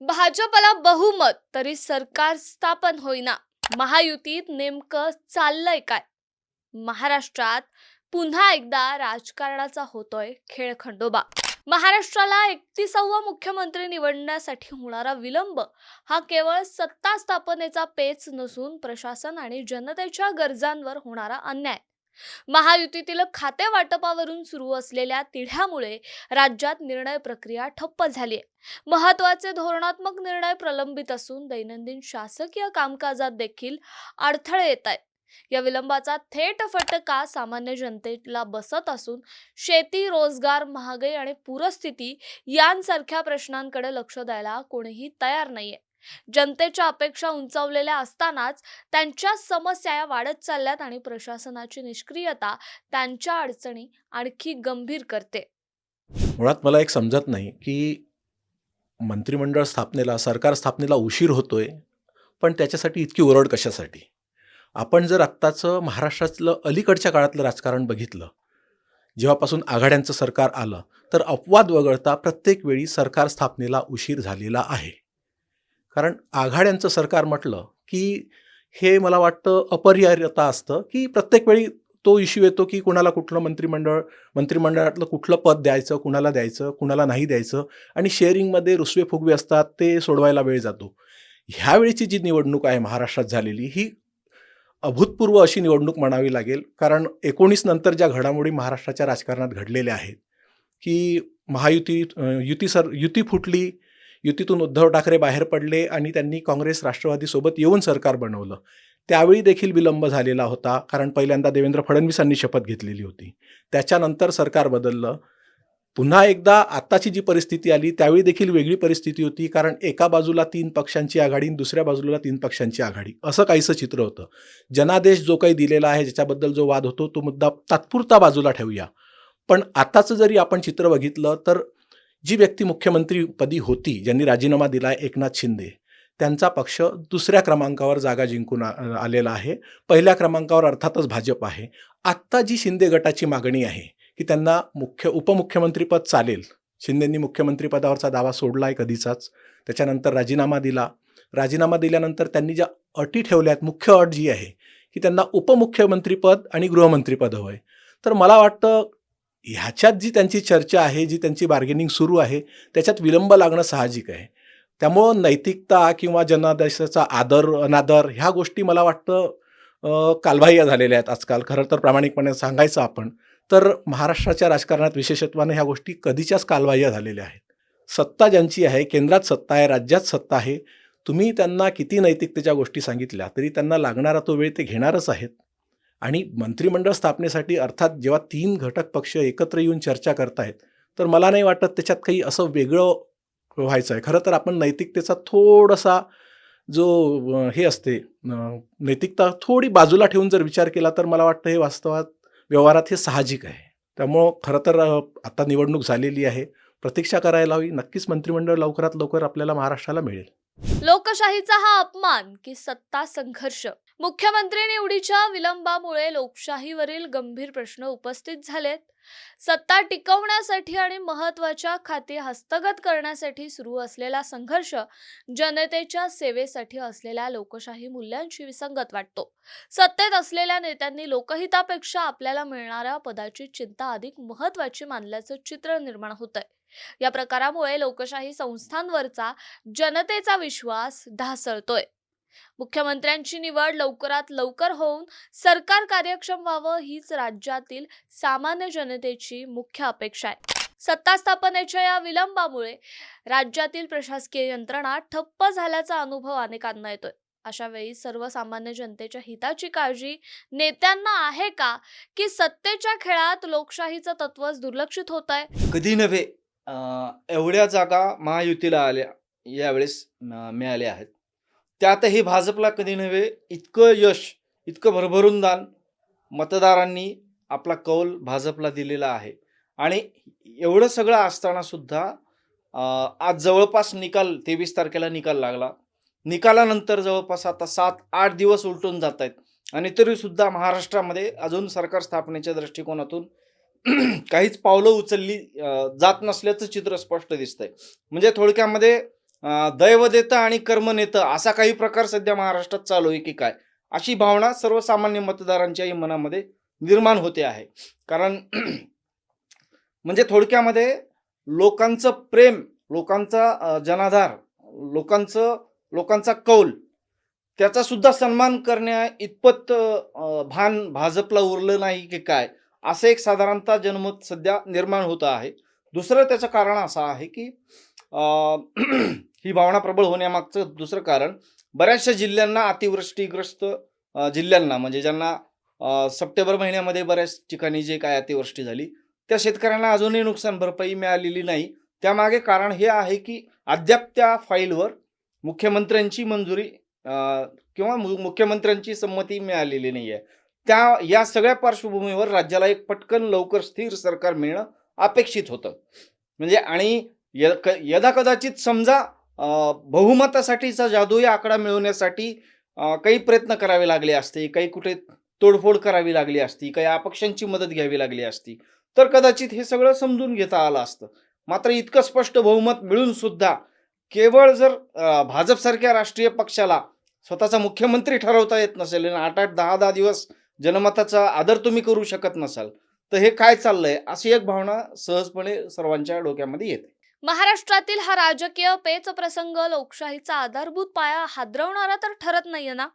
भाजपला बहुमत तरी सरकार स्थापन होईना. महायुतीत नेमकं चाललंय काय? महाराष्ट्रात पुन्हा एकदा राजकारणाचा होतोय खेळ खंडोबा. महाराष्ट्राला एकतीसावा मुख्यमंत्री निवडण्यासाठी होणारा विलंब हा केवळ सत्ता स्थापनेचा पेच नसून प्रशासन आणि जनतेच्या गरजांवर होणारा अन्याय. महायुतीतील खाते वाटपावरून सुरू असलेल्या तिढ्यामुळे राज्यात निर्णय प्रक्रिया ठप्प झाली आहे महत्त्वाचे धोरणात्मक निर्णय प्रलंबित असून दैनंदिन शासकीय कामकाजात देखील अडथळे येत आहेत या विलंबाचा थेट फटका सामान्य जनतेला बसत असून शेती रोजगार महागाई आणि पूरस्थिती यांसारख्या प्रश्नांकडे लक्ष द्यायला कोणीही तयार नाहीये. जनतेच्या अपेक्षा उंचावलेल्या असतानाच त्यांच्या समस्या या वाढत चालल्यात आणि प्रशासनाची निष्क्रियता त्यांच्या अडचणी आणखी गंभीर करते. मुळात मला एक समजत नाही की मंत्रिमंडळ स्थापनेला सरकार स्थापनेला उशीर होतोय पण त्याच्यासाठी इतकी ओरड कशासाठी? आपण जर आत्ताचं महाराष्ट्रातलं अलीकडच्या काळातलं राजकारण बघितलं जेव्हापासून आघाड्यांचं सरकार आलं तर अपवाद वगळता प्रत्येक वेळी सरकार स्थापनेला उशीर झालेला आहे. कारण आघाड्यांचं सरकार म्हटलं की हे मला वाटतं अपरिहार्यता असतं की प्रत्येक वेळी तो इश्यू येतो की कुणाला कुठलं मंत्रिमंडळ मंत्रिमंडळातलं कुठलं पद द्यायचं कुणाला द्यायचं कुणाला नाही द्यायचं आणि शेअरिंगमध्ये रुसवे फुगवे असतात ते सोडवायला वेळ जातो. ह्यावेळीची जी निवडणूक आहे महाराष्ट्रात झालेली ही अभूतपूर्व अशी निवडणूक म्हणावी लागेल. कारण एकोणीस नंतर ज्या घडामोडी महाराष्ट्राच्या राजकारणात घडलेल्या आहेत की महायुती युती सर युती फुटली युतीतून उद्धव ठाकरे बाहेर पडले आणि त्यांनी काँग्रेस राष्ट्रवादीसोबत येऊन सरकार बनवलं. त्यावेळी देखील विलंब झालेला होता कारण पहिल्यांदा देवेंद्र फडणवीसांनी शपथ घेतलेली होती. त्याच्यानंतर सरकार बदललं. पुन्हा एकदा आत्ताची जी परिस्थिती आली त्यावेळी देखील वेगळी परिस्थिती होती कारण एका बाजूला तीन पक्षांची आघाडी आणि दुसऱ्या बाजूला तीन पक्षांची आघाडी. असं काहीसं चित्र होतं. जनादेश जो काही दिलेला आहे ज्याच्याबद्दल जो वाद होतो तो मुद्दा तात्पुरता बाजूला ठेवूया. पण आताचं जरी आपण चित्र बघितलं तर जी व्यक्ती मुख्यमंत्रीपदी होती ज्यांनी राजीनामा दिला आहे एकनाथ शिंदे त्यांचा पक्ष दुसऱ्या क्रमांकावर जागा जिंकून आलेला आहे. पहिल्या क्रमांकावर अर्थातच भाजप आहे. आत्ता जी शिंदे गटाची मागणी आहे की त्यांना मुख्य उपमुख्यमंत्रीपद चालेल. शिंदेंनी मुख्यमंत्रीपदावरचा दावा सोडला आहे कधीचाच. त्याच्यानंतर राजीनामा दिला. राजीनामा दिल्यानंतर त्यांनी ज्या अटी ठेवल्या आहेत मुख्य अट जी आहे की त्यांना उपमुख्यमंत्रीपद आणि गृहमंत्रीपद हवं आहे तर मला वाटतं ह्याच्यात जी त्यांची चर्चा आहे जी त्यांची बार्गेनिंग सुरू आहे त्याच्यात विलंब लागणं साहजिक आहे. त्यामुळं नैतिकता किंवा जनादेशाचा आदर अनादर ह्या गोष्टी मला वाटतं कालबाह्य झालेल्या आहेत आजकाल. खरं तर प्रामाणिकपणे सांगायचं आपण तर महाराष्ट्राच्या राजकारणात विशेषत्वाने ह्या गोष्टी कधीच्याच कालबाह्य झालेल्या आहेत. सत्ता ज्यांची आहे केंद्रात सत्ता आहे राज्यात सत्ता आहे तुम्ही त्यांना किती नैतिकतेच्या गोष्टी सांगितल्या तरी त्यांना लागणारा तो वेळ ते घेणारच आहेत. आणि मंत्रिमंडळ स्थापनेसाठी अर्थात जेव्हा तीन घटक पक्ष एकत्र येऊन चर्चा करतायत तर मला नाही वाटत त्याच्यात काही असं वेगळं व्हायचं आहे खरं तर आपण नैतिकतेचा थोडासा जो हे असते नैतिकता थोडी बाजूला ठेवून जर विचार केला तर मला वाटतं हे वास्तवात व्यवहारात हे साहजिक आहे. त्यामुळं खरं तर आता निवडणूक झालेली आहे. प्रतीक्षा करायला हवी. नक्कीच मंत्रिमंडळ लवकरात लवकर आपल्याला महाराष्ट्राला मिळेल. लोकशाहीचा हा अपमान की सत्ता संघर्ष. मुख्यमंत्री निवडीच्या विलंबामुळे लोकशाहीवरील गंभीर प्रश्न उपस्थित झालेत. सत्ता टिकवण्यासाठी आणि महत्त्वाच्या खाती हस्तगत करण्यासाठी सुरू असलेला संघर्ष जनतेच्या सेवेसाठी असलेल्या लोकशाही मूल्यांशी विसंगत वाटतो. सत्तेत असलेल्या नेत्यांनी लोकहितापेक्षा आपल्याला मिळणाऱ्या पदाची चिंता अधिक महत्वाची मानल्याचं चित्र निर्माण होत आहे या प्रकारामुळे लोकशाही संस्थांवरचा जनतेचा विश्वास ढासळतोय. मुख्यमंत्र्यांची निवड लवकरात लवकर होऊन सरकार कार्यक्षम व्हावं हीच राज्यातील सामान्य जनतेची मुख्य अपेक्षा आहे. सत्ता स्थापनेच्या या विलंबामुळे राज्यातील प्रशासकीय यंत्रणा ठप्प झाल्याचा अनुभव अनेकांना येतोय. अशा वेळी सर्वसामान्य जनतेच्या हिताची काळजी नेत्यांना आहे का? की सत्तेच्या खेळात लोकशाहीचं तत्वच दुर्लक्षित होत आहे कधी नव्हे एवढ्या जागा महायुतीला आल्या यावेळेस मिळाल्या आहेत. त्यातही भाजपला कधी नव्हे इतकं यश इतकं भरभरून दान मतदारांनी आपला कौल भाजपला दिलेला आहे. आणि एवढं सगळं असताना सुद्धा आज जवळपास निकाल तेवीस तारखेला निकाल लागला. निकालानंतर जवळपास आता सात आठ दिवस उलटून जात आहेत आणि तरीसुद्धा महाराष्ट्रामध्ये अजून सरकार स्थापनेच्या दृष्टिकोनातून काहीच पावलं उचलली जात नसल्याचं चित्र स्पष्ट दिसतंय. म्हणजे थोडक्यामध्ये दैव देतं आणि कर्म नेतं असा काही प्रकार सध्या महाराष्ट्रात चालू आहे की काय? अशी भावना सर्वसामान्य मतदारांच्याही मनामध्ये निर्माण होते आहे. कारण म्हणजे थोडक्यामध्ये लोकांचं प्रेम लोकांचा जनाधार लोकांचं लोकांचा कौल त्याचा सुद्धा सन्मान करण्या इतपत भान भाजपला उरलं नाही की काय? असं एक साधारणतः जनमत सध्या निर्माण होतं आहे. दुसरं त्याचं कारण असं आहे की ही भावना प्रबळ होण्यामागचं दुसरं कारण बऱ्याचशा जिल्ह्यांना अतिवृष्टीग्रस्त जिल्ह्यांना म्हणजे ज्यांना सप्टेंबर महिन्यामध्ये बऱ्याच ठिकाणी जे काय अतिवृष्टी झाली त्या शेतकऱ्यांना अजूनही नुकसान भरपाई मिळालेली नाही. त्यामागे कारण हे आहे की अद्याप त्या फाईलवर मुख्यमंत्र्यांची मंजुरी किंवा मु- मुख्यमंत्र्यांची संमती मिळालेली नाही आहे त्या या सगळ्या पार्श्वभूमीवर राज्याला एक पटकन लवकर स्थिर सरकार मिळणं अपेक्षित होतं. म्हणजे आणि य क- यदा कदाचित समजा बहुमतासाठीचा जादुई आकडा मिळवण्यासाठी काही प्रयत्न करावे लागले असते काही कुठे तोडफोड करावी लागली असती काही अपक्षांची मदत घ्यावी लागली असती. तर कदाचित हे सगळं समजून घेता आलं असतं. मात्र इतकं स्पष्ट बहुमत मिळून सुद्धा केवळ जर भाजपसारख्या राष्ट्रीय पक्षाला स्वतःचा मुख्यमंत्री ठरवता येत नसेल आणि आठ आठ दहा दहा दिवस जनमताचा आदर तुम्ही करू शकत नसाल तर हे काय चाललंय अशी एक भावना सहजपणे सर्वांच्या डोक्यामध्ये येते. महाराष्ट्रातील हा राजकीय पेच प्रसंग लोकशाहीचा आधारभूत पाया हादरवणारा तर ठरत नाहीये ना?